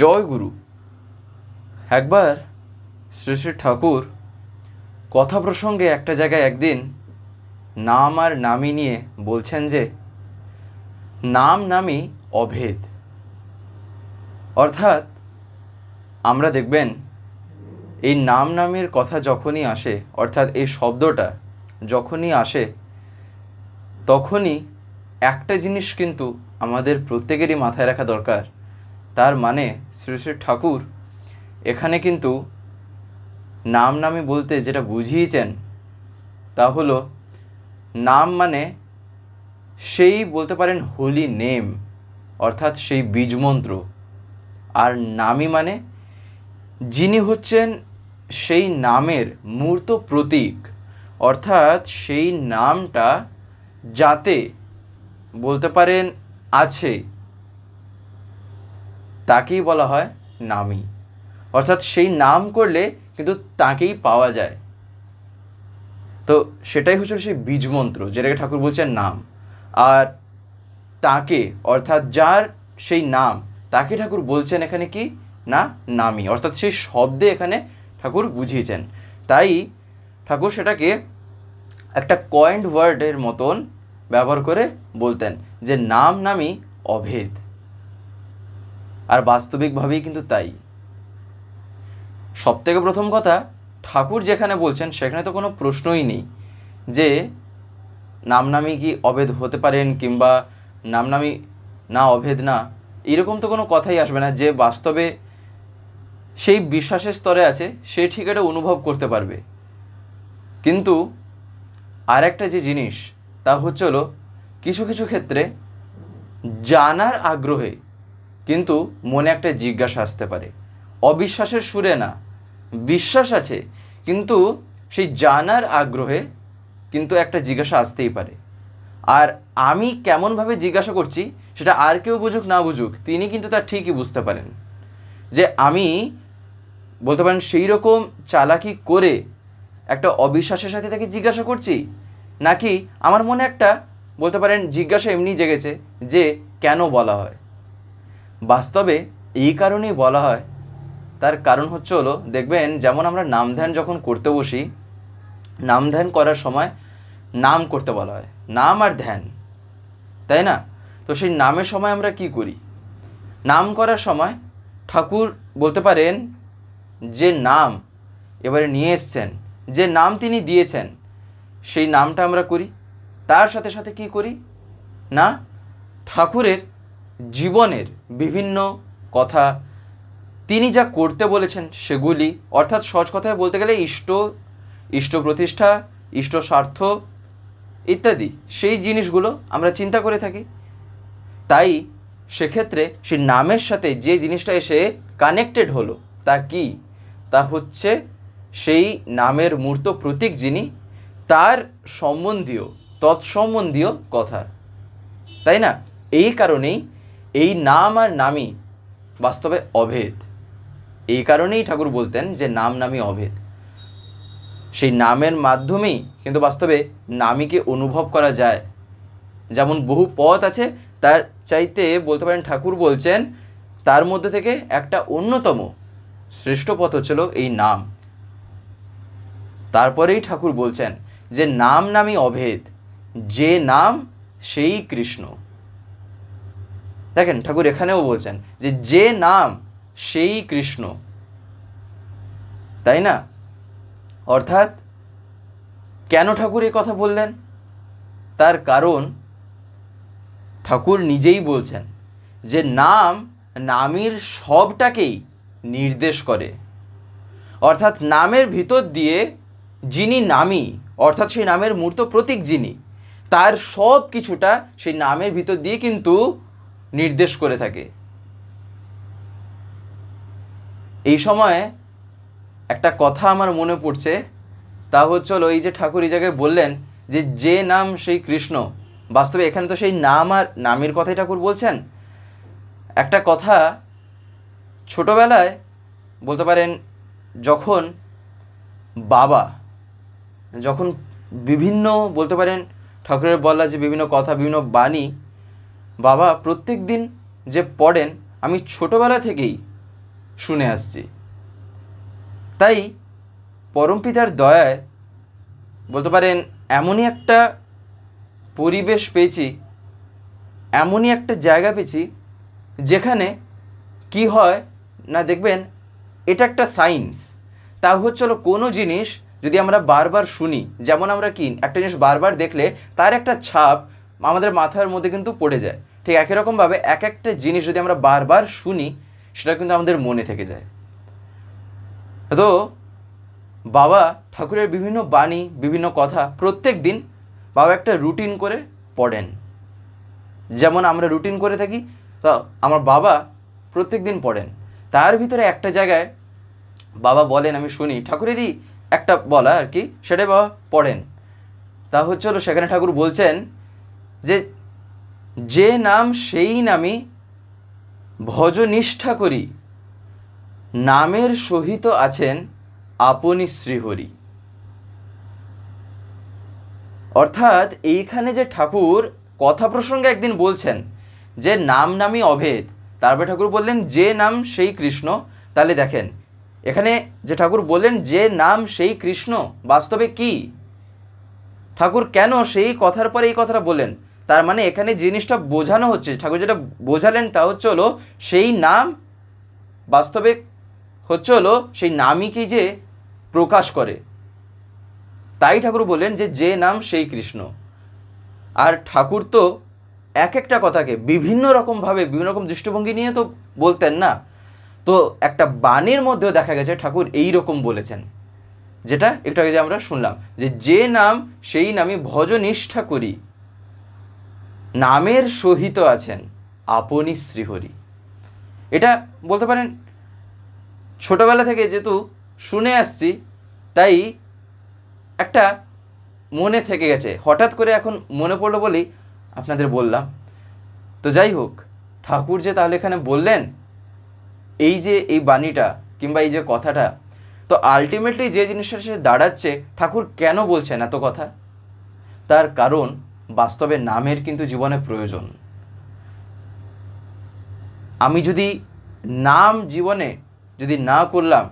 জয় গুরু। একবার শ্রী শ্রী ঠাকুর কথা প্রসঙ্গে একটা জায়গায় একদিন নাম আর নামি নিয়ে বলছেন যে, নাম নামই অভেদ। অর্থাৎ আমরা দেখবেন, এই নাম নামের কথা যখনই আসে, অর্থাৎ এই শব্দটা যখনই আসে, তখনই একটা জিনিস কিন্তু আমাদের প্রত্যেকেরই মাথায় রাখা দরকার। তার মানে শ্রী শ্রী ঠাকুর, এখানে কিন্তু নাম নামে বলতে যেটা বুঝিয়েছেন তা হলো নাম মানে সেই বলতে পারেন হোলি নেম অর্থাৎ সেই বীজমন্ত্র। আর নামি মানে যিনি হচ্ছেন সেই নামের মূর্ত প্রতীক, অর্থাৎ সেই নামটা যাতে বলতে পারেন আছে। তাকেই বলা হয় নামি অর্থাৎ সেই নাম করলে কিন্তু তাকেই পাওয়া যায়। তো সেটাই হচ্ছে সেই বীজমন্ত্র, যেটাকে ঠাকুর বলছেন নাম। আর তাকে, অর্থাৎ যার সেই নাম, তাকে ঠাকুর বলছেন এখানে কি? না নামি অর্থাৎ সেই শব্দে এখানে ঠাকুর বুঝিয়েছেন। তাই ঠাকুর সেটাকে একটা কয়েন্ড ওয়ার্ডের মতন ব্যবহার করে বলতেন যে নাম নামই অভেদ। আর বাস্তবিকভাবেই কিন্তু তাই। সবথেকে প্রথম কথা, ঠাকুর যেখানে বলছেন, সেখানে তো কোনো প্রশ্নই নেই যে নামনামি কি অভেদ হতে পারেন কিংবা নামনামি না অভেদ না, এরকম তো কোনো কথাই আসবে না যে বাস্তবে সেই বিশ্বাসের স্তরে আছে, সে ঠিক এটা অনুভব করতে পারবে। কিন্তু আর একটা যে জিনিস, তা হচ্ছে হলো, কিছু কিছু ক্ষেত্রে জানার আগ্রহে কিন্তু মনে একটা জিজ্ঞাসা আসতে পারে। অবিশ্বাসের সুরে না, বিশ্বাস আছে, কিন্তু সেই জানার আগ্রহে কিন্তু একটা জিজ্ঞাসা আসতেই পারে। আর আমি কেমনভাবে জিজ্ঞাসা করছি, সেটা আর কেউ বুঝুক না বুঝুক, তিনি কিন্তু তার ঠিকই বুঝতে পারেন। যে আমি বলতে পারেন সেই রকম চালাকি করে একটা অবিশ্বাসের সাথে তাকে জিজ্ঞাসা করছি, নাকি আমার মনে একটা বলতে পারেন জিজ্ঞাসা এমনি জেগেছে যে কেন বলা হয়? বাস্তবে এই কারণেই বলা হয়। তার কারণ হচ্ছে হলো, দেখবেন যেমন আমরা নাম ধ্যান যখন করতে বসি নাম ধ্যান করার সময় নাম করতে বলা হয়। নাম আর ধ্যান। তাই না? তো সেই নামের সময় আমরা কি করি? নাম করার সময় ঠাকুর বলতে পারেন যে নাম এবারে নিয়ে এসছেন, যে নাম তিনি দিয়েছেন, সেই নামটা আমরা করি। তার সাথে সাথে কি করি? না, ঠাকুরের জীবনের বিভিন্ন কথা। তিনি যা করতে বলেছেন সেগুলি, অর্থাৎ সহজ কথায় বলতে গেলে ইষ্ট ইষ্ট প্রতিষ্ঠা, ইষ্ট স্বার্থ ইত্যাদি, সেই জিনিসগুলো আমরা চিন্তা করে থাকি। তাই সেক্ষেত্রে সেই নামের সাথে যে জিনিসটা এসে কানেক্টেড হলো, তা কি? তা হচ্ছে সেই নামের মূর্ত প্রতীক যিনি, তার সম্বন্ধীয়, তৎসম্বন্ধীয় কথা। তাই না? এই কারণেই এই নাম আর নামই বাস্তবে অভেদ। এই কারণেই ঠাকুর বলতেন যে নাম নামই অভেদ। সেই নামের মাধ্যমেই কিন্তু বাস্তবে নামীকে অনুভব করা যায়। যেমন বহু পথ আছে, তার চাইতে বলতে পারেন ঠাকুর বলছেন, তার মধ্যে থেকে একটা অন্যতম শ্রেষ্ঠ পথ হচ্ছিল এই নাম। তারপরেই ঠাকুর বলছেন যে নাম নামই অভেদ, যে নাম সেই কৃষ্ণ। দেখেন, ঠাকুর এখানেও বলছেন যে যে নাম, সেই কৃষ্ণ। তাই না? অর্থাৎ, কেন ঠাকুর এই কথা বললেন? তার কারণ ঠাকুর নিজেই বলছেন যে, নাম, নামের সবটাকেই নির্দেশ করে। অর্থাৎ, নামের ভিতর দিয়ে যিনি নামী, অর্থাৎ সেই নামের মূর্ত প্রতীক যিনি, তার সব কিছুটা সেই নামের ভিতর দিয়ে কিন্তু নির্দেশ করে থাকে। এই সময় একটা কথা আমার মনে পড়ছে, তা হচ্ছে হলো এই যে ঠাকুর এই জায়গায় বললেন যে যে নাম সেই কৃষ্ণ। বাস্তবে এখানে তো সেই নাম আর নামের কথাই ঠাকুর বলছেন। একটা কথা ছোটোবেলায় বলতে পারেন, যখন বাবা, যখন বিভিন্ন বলতে পারেন, ঠাকুরের বলা যে বিভিন্ন কথা, বিভিন্ন বাণী বাবা, প্রত্যেক দিন যে পড়েন, আমি ছোটোবেলা থেকেই শুনে আসছি। তাই পরমপিতার দয়ায় বলতে পারেন, এমনই একটা পরিবেশ পেয়েছি, এমনই একটা জায়গা পেয়েছি, যেখানে কি হয় না দেখবেন, এটা একটা সায়েন্স তা হচ্ছে কোনো জিনিস যদি আমরা বারবার শুনি, যেমন আমরা কি, একটা জিনিস বারবার দেখলে তার একটা ছাপ আমাদের মাথার মধ্যে কিন্তু পড়ে যায়। ঠিক একই রকমভাবে এক একটা জিনিস যদি আমরা বারবার শুনি, সেটা কিন্তু আমাদের মনে থেকে যায়। তো, বাবা ঠাকুরের বিভিন্ন বাণী, বিভিন্ন কথা প্রত্যেক দিন বাবা একটা রুটিন করে পড়েন। যেমন আমরা রুটিন করে থাকি, তো আমার বাবা প্রত্যেক দিন পড়েন। তার ভিতরে একটা জায়গায় বাবা বলেন, আমি শুনি, ঠাকুরেরই একটা বলা আর কি, সেটাই বাবা পড়েন। তা হচ্ছে হলো, সেখানে ঠাকুর বলছেন যে যে নাম সেই নামই ভজ নিষ্ঠা করি। নামের সহিত আছেন আপনি শ্রীহরি। অর্থাৎ এইখানে যে ঠাকুর কথা প্রসঙ্গে একদিন বলছেন যে নাম নামই অভেদ, তারপরে ঠাকুর বললেন যে নাম সেই কৃষ্ণ, তাহলে দেখেন, এখানে যে ঠাকুর বললেন যে নাম সেই কৃষ্ণ, বাস্তবে কি? ঠাকুর কেন সেই কথার পরে এই কথাটা বললেন? তার মানে এখানে জিনিসটা বোঝানো হচ্ছে, ঠাকুর যেটা বোঝালেন তা হচ্ছে হলো সেই নাম বাস্তবে হচ্ছে হলো সেই নামই কি যে প্রকাশ করে। তাই ঠাকুর বললেন যে যে নাম সেই কৃষ্ণ। আর ঠাকুর তো এক একটা কথাকে বিভিন্ন রকমভাবে, বিভিন্ন রকম দৃষ্টিভঙ্গি নিয়ে তো বলতেন না। তো একটা বাণীর মধ্যেও দেখা গেছে ঠাকুর এই রকম বলেছেন। যেটা একটু আগে যে আমরা শুনলাম যে যে নাম সেই নামই ভজনিষ্ঠা করি। নামের সহিত আছেন আপনি শ্রীহরি। এটা বলতে পারেন, ছোটবেলা থেকে যেহেতু শুনে আসছি, তাই একটা মনে থেকে গেছে। হঠাৎ করে এখন মনে পড়ল বলেই আপনাদের বললাম। তো যাই হোক, ঠাকুর যে তাহলে এখানে বললেন, এই যে এই বাণীটা কিংবা এই যে কথাটা, তো আলটিমেটলি যে জিনিসটা সে দাঁড়াচ্ছে, ঠাকুর কেন বলছেন এত কথা? তার কারণ বাস্তবে নামের কিন্তু জীবনে প্রয়োজন। আমি যদি নাম জীবনে যদি না করলাম,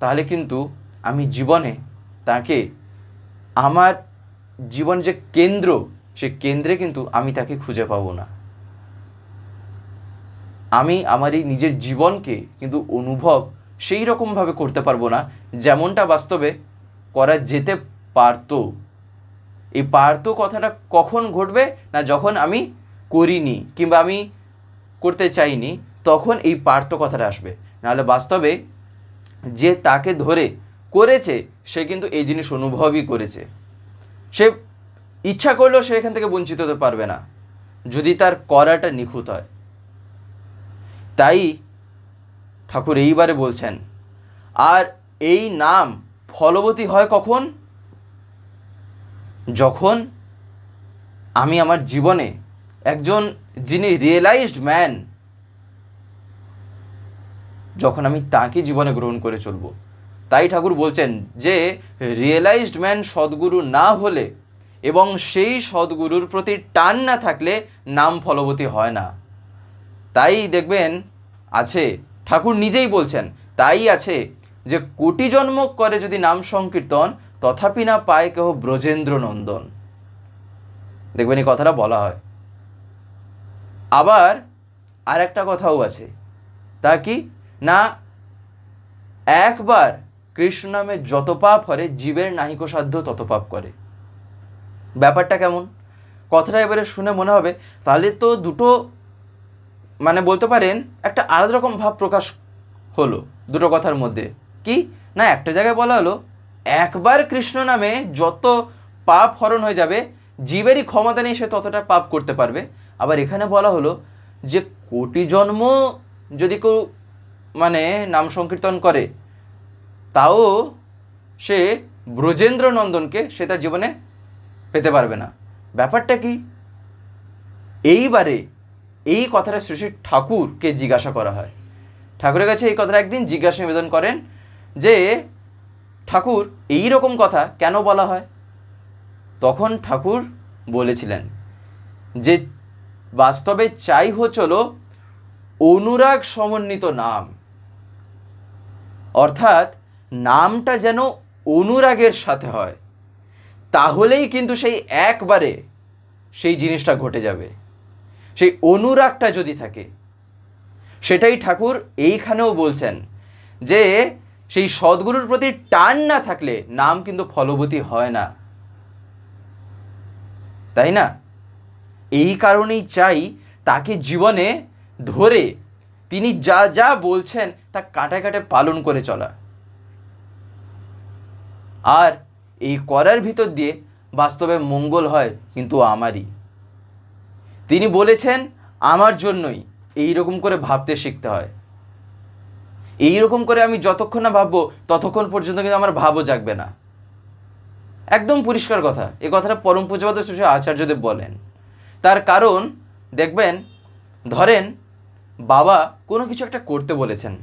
তাহলে কিন্তু আমি জীবনে তাকে, আমার জীবন যে কেন্দ্র, সে কেন্দ্রে কিন্তু আমি তাকে খুঁজে পাবো না। আমি আমার এই নিজের জীবনকে কিন্তু অনুভব সেই রকমভাবে করতে পারব না, যেমনটা বাস্তবে করা যেতে পারতো। এই পারতো কথাটা কখন ঘটবে না যখন আমি করিনি কিংবা আমি করতে চাইনি, তখন এই পারতো কথাটা আসবে। নাহলে বাস্তবে যে তাকে ধরে করেছে, সে কিন্তু এই জিনিস অনুভবই করেছে। সে ইচ্ছা করলেও সে এখান থেকে বঞ্চিত হতে পারবে না, যদি তার করাটা নিখুঁত হয়। তাই ঠাকুর এইবারে বলছেন, আর এই নাম ফলবতী হয় কখন? যখন আমি আমার জীবনে একজন যিনি রিয়েলাইজড ম্যান যখন আমি তাকে জীবনে গ্রহণ করে চলবো, তাই ঠাকুর বলছেন যে রিয়েলাইজড ম্যান সদ্গুরু না হলে এবং সেই সদ্গুরুর প্রতি টান না থাকলে নাম ফলবতী হয় না। তাই দেখবেন আছে, ঠাকুর নিজেই বলছেন, তাই আছে যে, কোটি জন্ম করে যদি নাম সংকীর্তন তথাপি না পায় কেহ ব্রজেন্দ্র নন্দন দেখবেন এই কথাটা বলা হয়। আবার আর একটা কথাও আছে। তা কি? না, একবার কৃষ্ণ নামে যত পাপ হরে, জীবের নাহিক সাধ্য তত পাপ করে। ব্যাপারটা কেমন? কথাটা এবারে শুনে মনে হবে, তাহলে তো দুটো মানে বলতে পারেন, একটা আলাদা রকম ভাব প্রকাশ হলো দুটো কথার মধ্যে। কি? না, একটা জায়গায় বলা হলো একবার কৃষ্ণ নামে যত পাপ হরণ হয়ে যাবে, জীবেরই ক্ষমতা নেই সে ততটা পাপ করতে পারবে। আবার এখানে বলা হলো যে কোটি জন্ম যদি কেউ মানে নাম সংকীর্তন করে, তাও সে ব্রজেন্দ্র নন্দনকে সে তার জীবনে পেতে পারবে না। ব্যাপারটা কি? এইবারে এই কথাটা শ্রী শ্রী ঠাকুরকে জিজ্ঞাসা করা হয়। ঠাকুরের কাছে এই কথাটা একদিন জিজ্ঞাসা নিবেদন করেন যে ঠাকুর, এই রকম কথা কেন বলা হয়? তখন ঠাকুর বলেছিলেন যে, বাস্তবে চাই হচ্ছিল অনুরাগ সমন্বিত নাম। অর্থাৎ নামটা যেন অনুরাগের সাথে হয়। তাহলেই কিন্তু সেই একবারে সেই জিনিসটা ঘটে যাবে। সেই অনুরাগটা যদি থাকে। সেটাই ঠাকুর এইখানেও বলছেন যে সেই সদ্গুরুর প্রতি টান না থাকলে নাম কিন্তু ফলবতী হয় না। তাই না? এই কারণেই চাই তাকে জীবনে ধরে তিনি যা যা বলছেন তা কাটে কাটে পালন করে চলা। আর এই করার ভিতর দিয়ে বাস্তবে মঙ্গল হয় কিন্তু আমারই। তিনি বলেছেন, আমার জন্যই এই রকম করে ভাবতে শিখতে হয়। এই রকম করে আমি যতক্ষণ না ভাববো, ততক্ষণ পর্যন্ত কিন্তু আমার ভাবও জাগবে না। একদম পরিষ্কার কথা। এই কথাটা পরম পূজবাদ সুশী আচার্যদেব বলেন। তার কারণ, দেখবেন, ধরেন, বাবা কোনো কিছু একটা করতে বলেছেন।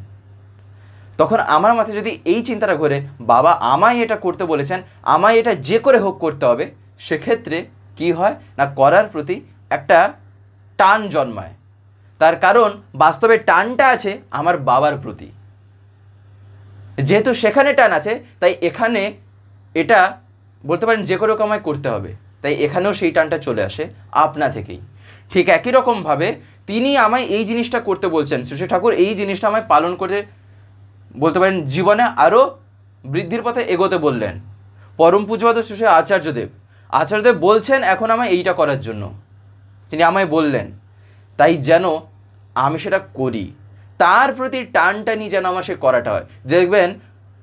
তখন আমার মাথায় যদি এই চিন্তাটা ঘোরে, বাবা আমায় এটা করতে বলেছেন, আমায় এটা যে করে হোক করতে হবে, সেক্ষেত্রে কি হয় না করার প্রতি একটা টান জন্মায়। তার কারণ, বাস্তবে টানটা আছে আমার বাবার প্রতি। যেহেতু সেখানে টান আছে, তাই এখানে এটা বলতে পারেন যে কোনো হোক আমায় করতে হবে। তাই এখানেও সেই টানটা চলে আসে আপনা থেকেই। ঠিক একই রকমভাবে তিনি আমায় এই জিনিসটা করতে বলছেন, শ্রী ঠাকুর এই জিনিসটা আমায় পালন করে বলতে পারেন জীবনে আরও বৃদ্ধির পথে এগোতে বললেন। পরম পূজবাদ শ্রী আচার্যদেব। আচার্যদেব বলছেন এখন আমায় এইটা করার জন্য। তিনি আমায় বললেন, তাই যেন আমি সেটা করি। তার প্রতি টানটানি যেন আমার সে করাটা হয়। দেখবেন,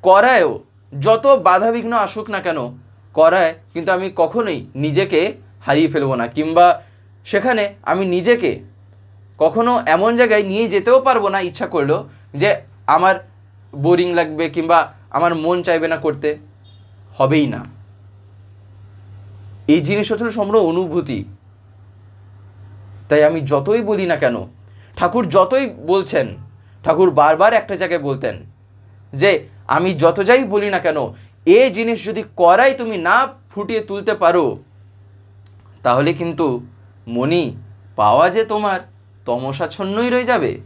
করায়ও, যত বাধা বিঘ্ন আসুক না কেন, করায়, কিন্তু আমি কখনোই নিজেকে হারিয়ে ফেলব না, কিংবা সেখানে আমি নিজেকে কখনো এমন জায়গায় নিয়ে যেতেও পারব না ইচ্ছা করলেও যে আমার বোরিং লাগবে কিংবা আমার মন চাইবে না করতে। হবেই না। এই জিনিস হচ্ছে সম্পূর্ণ অনুভূতি। তাই আমি যতই বলি না কেন, ঠাকুর যতই বলছেন ঠাকুর বারবার একটা জায়গায় বলতেন যে, আমি যত যাই বলি না কেন, এ জিনিস যদি করাই তুমি না ফুটিয়ে তুলতে পারো, তাহলে কিন্তু মনি পাওয়া যে তোমার তমসাচ্ছন্নই রয়ে যাবে।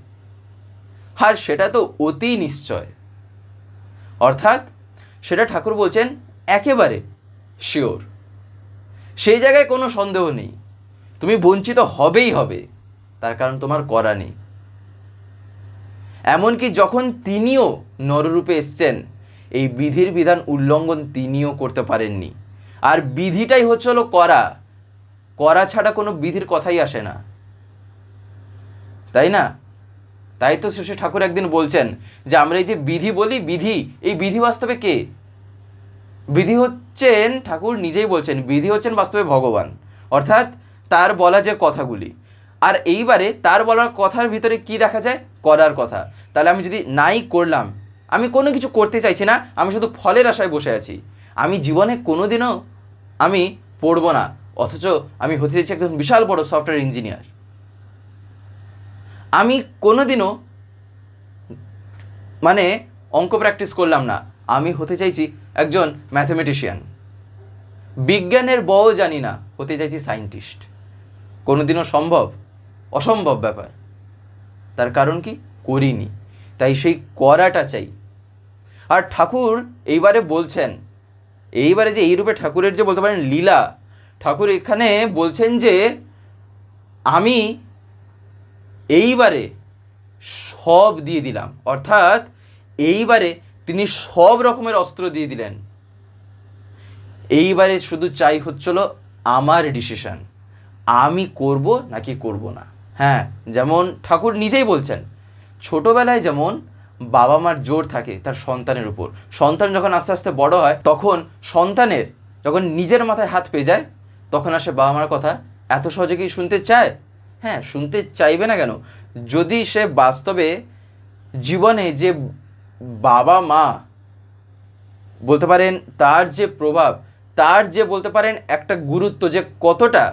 আর সেটা তো অতি নিশ্চয়। অর্থাৎ সেটা ঠাকুর বলছেন একেবারে শিওর। সেই জায়গায় কোনো সন্দেহ নেই। তুমি বঞ্চিত হবেই হবে। তার কারণ তোমার করা নেই। এমনকি যখন তিনিও নররূপে এসছেন, এই বিধির বিধান উল্লঙ্ঘন তিনিও করতে পারেননি। আর বিধিটাই হচ্ছে করা। করা ছাড়া কোনো বিধির কথাই আসে না। তাই না? তাই তো শেষে ঠাকুর একদিন বলছেন যে, আমরা এই যে বিধি বলি, বিধি, এই বিধি বাস্তবে কে? বিধি হচ্ছেন, ঠাকুর নিজেই বলছেন, বিধি হচ্ছেন বাস্তবে ভগবান। অর্থাৎ তার বলা যে কথাগুলি। আর এইবারে তার বলার কথার ভিতরে কি দেখা যায়? করার কথা। তাহলে আমি যদি নাই করলাম, আমি কোনো কিছু করতে চাইছি না, আমি শুধু ফলের আশায় বসে আছি। আমি জীবনে কোনো দিনও আমি পড়ব না, অথচ আমি হতে চাইছি একজন বিশাল বড় সফটওয়্যার ইঞ্জিনিয়ার। আমি কোনোদিনও মানে অঙ্ক প্র্যাকটিস করলাম না, আমি হতে চাইছি একজন ম্যাথমেটিশিয়ান বিজ্ঞানের বও জানি না, হতে চাইছি সায়েন্টিস্ট কোনোদিনও সম্ভব, অসম্ভব ব্যাপার। তার কারণ কি? করিনি। তাই সেই করাটা চাই। আর ঠাকুর এইবারে বলছেন, এইবারে যে এইরূপে ঠাকুরের যে বলতে পারেন লীলা, ঠাকুর এখানে বলছেন যে, আমি এইবারে সব দিয়ে দিলাম। অর্থাৎ এইবারে তিনি সব রকমের অস্ত্র দিয়ে দিলেন। এইবারে শুধু চাই হচ্ছিল আমার ডিসিশন আমি করব নাকি করব না। হ্যাঁ যেমন ঠাকুর নিজেই বলছেন, ছোটবেলায় যেমন বাবা মার জোর থাকে তার সন্তানের উপর। সন্তান যখন আস্তে আস্তে বড় হয়, তখন সন্তানের যখন নিজের মাথায় হাত পেয়ে যায়, তখন আসে বাবা মার কথা, এত সহজে কি শুনতে চায়? হ্যাঁ শুনতে চাইবে না কেন? যদি সে বাস্তবে জীবনে যে বাবা মা বলতে পারেন তার যে প্রভাব, তার যে বলতে পারেন একটা গুরুত্ব যে কতটা,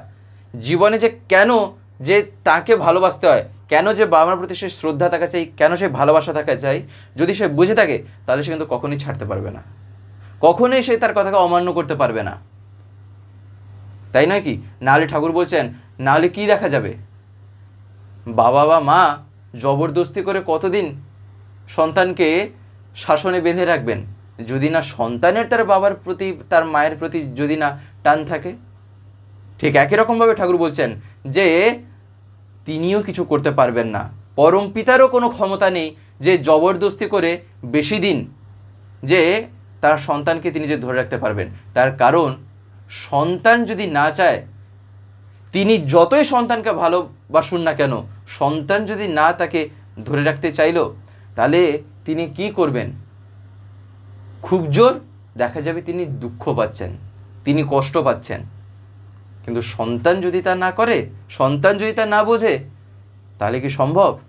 জীবনে যে কেন যে তাকে ভালোবাসতে হয়। কেন যে বাবা মার প্রতি সে শ্রদ্ধা থাকা চাই, কেন সে ভালোবাসা থাকা চাই, যদি সে বুঝে থাকে, তাহলে সে কিন্তু কখনোই ছাড়তে পারবে না। কখনোই সে তার কথাকে অমান্য করতে পারবে না। তাই নয় কি? নাহলে ঠাকুর বলছেন নাহলে কি দেখা যাবে? বাবা বা মা জবরদস্তি করে কতদিন সন্তানকে শাসনে বেঁধে রাখবেন? যদি না সন্তানের তার বাবার প্রতি, তার মায়ের প্রতি যদি না টান থাকে? ঠিক একই রকমভাবে ঠাকুর বলছেন যে তিনিও কিছু করতে পারবেন না। পরম পিতারও কোনো ক্ষমতা নেই যে জবরদস্তি করে বেশি দিন যে তার সন্তানকে তিনি যে ধরে রাখতে পারবেন। তার কারণ, সন্তান যদি না চায়, তিনি যতই সন্তানকে ভালোবাসুন না কেন, সন্তান যদি না তাকে ধরে রাখতে চাইলো, তাহলে তিনি কি করবেন? খুব জোর দেখা যাবে তিনি দুঃখ পাচ্ছেন, তিনি কষ্ট পাচ্ছেন। কিন্তু সন্তান যদি তা না করে, সন্তান যদি তা না বোঝে, তাহলে কি সম্ভব?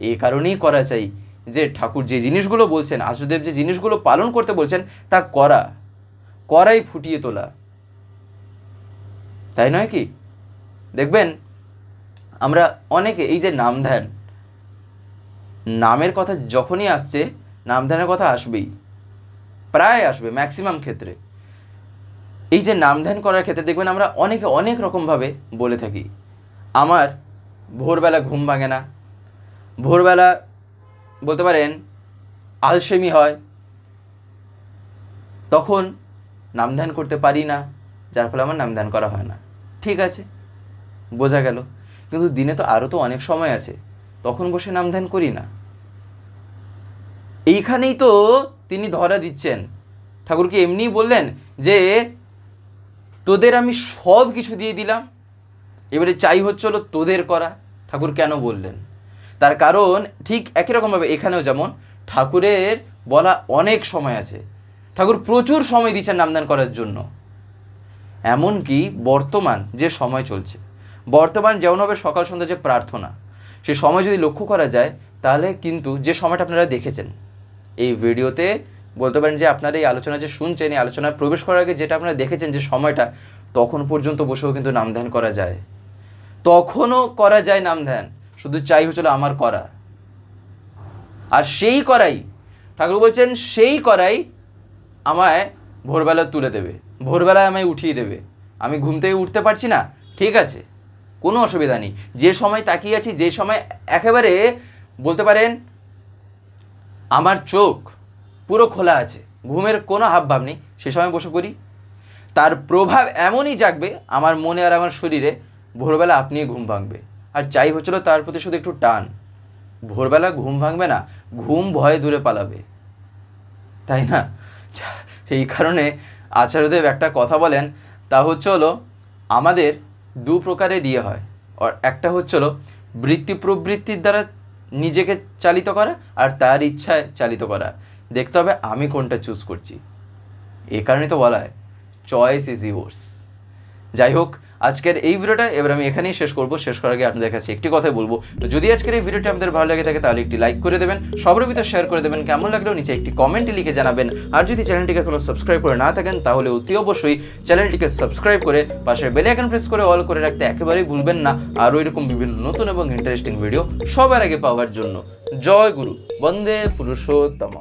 এই কারণেই করা চাই যে ঠাকুর যে জিনিসগুলো বলছেন, আশুদেব যে জিনিসগুলো পালন করতে বলছেন, তা করা। করাই ফুটিয়ে তোলা। তাই নয় কি? দেখবেন, আমরা অনেকে, এই যে নাম ধ্যান নামের কথা যখনই আসছে নাম ধ্যানের কথা আসবেই। প্রায় আসবে ম্যাক্সিমাম ক্ষেত্রে। এই যে নাম ধ্যান করার ক্ষেত্রে দেখবেন আমরা অনেকে অনেক রকমভাবে বলে থাকি। আমার ভোরবেলা ঘুম ভাঙে না। ভোরবেলা বলতে পারেন আলসেমি হয়। তখন নাম ধ্যান করতে পারি না, যার ফলে আমার নাম ধ্যান করা হয় না। ঠিক আছে, বোঝা গেল। কিন্তু দিনে তো আরও তো অনেক সময় আছে, তখন বসে নাম ধ্যান করি না। এইখানেই তো তিনি ধরা দিচ্ছেন। ঠাকুরকে এমনিই বললেন যে তোদের আমি সব কিছু দিয়ে দিলাম। এবারে চাই হচ্ছিল তোদের করা। ঠাকুর কেন বললেন? তার কারণ ঠিক একই রকমভাবে এখানেও যেমন ঠাকুরের বলা অনেক সময় আছে। ঠাকুর প্রচুর সময় দিচ্ছেন নামদান করার জন্য। এমনকি বর্তমান যে সময় চলছে, বর্তমান যেমনভাবে সকাল সন্ধ্যা যে প্রার্থনা, সে সময় যদি লক্ষ্য করা যায়, তাহলে কিন্তু যে সময়টা আপনারা দেখেছেন, এই ভিডিওতে বলতে পারেন যে আপনার এই আলোচনা যে শুনছেন, এই আলোচনায় প্রবেশ করার আগে যেটা আপনারা দেখেছেন যে সময়টা তখন পর্যন্ত বসেও কিন্তু নাম ধ্যান করা যায়। তখনও করা যায় নাম ধ্যান শুধু চাই হচ্ছিল আমার করা আর সেই করাই, ঠাকুর বলছেন, সেই করাই আমায় ভোরবেলা তুলে দেবে, ভোরবেলায় আমায় উঠিয়ে দেবে। আমি ঘুম থেকে উঠতে পারছি না, ঠিক আছে, কোনো অসুবিধা নেই। যে সময় তাকিয়ে আছি, যে সময় একেবারে, বলতে পারেন, আমার চোখ পুরো খোলা আছে। ঘুমের কোনো হাবভাব নেই। সে সময় বসে করি তার প্রভাব এমনই জাগবে, আমার মনে আর আমার শরীরে ভোরবেলা আপনিই ঘুম ভাঙবে। আর চাই হচ্ছিল তার প্রতি শুধু একটু টান। ভোরবেলা ঘুম ভাঙবে না, ঘুম ভয়ে দূরে পালাবে। তাই না? সেই কারণে আচার্যদেব একটা কথা বলেন, তা হচ্ছে হলো আমাদের দু প্রকারে দিয়ে হয়। আর একটা হচ্ছে হলো বৃত্তি প্রবৃত্তির দ্বারা নিজেকে চালিত করা আর তার ইচ্ছায় চালিত করা। দেখতে হবে আমি কোনটা চুজ করছি। এ কারণে তো বলা হয় চয়েস ইজ ইউর্স যাই হোক, আজকের এই ভিডিওটা এবার আমি এখানেই শেষ করব। শেষ করার আগে আপনাদের কাছে একটি কথাই বলব, তো যদি আজকের এই ভিডিওটি আপনাদের ভালো লাগে থাকে, তাহলে একটি লাইক করে দেবেন, সবার ভিতর শেয়ার করে দেবেন, কেমন লাগলেও নিচে একটি কমেন্টে লিখে জানাবেন। আর যদি চ্যানেলটিকে এখনও সাবস্ক্রাইব করে না থাকেন, তাহলে অতি অবশ্যই চ্যানেলটিকে সাবস্ক্রাইব করে পাশে বেল আইকন প্রেস করে অল করে রাখতে একেবারেই ভুলবেন না। আরও এরকম বিভিন্ন নতুন এবং ইন্টারেস্টিং ভিডিও সবার আগে পাওয়ার জন্য। জয় গুরু, বন্দে পুরুষোত্তম।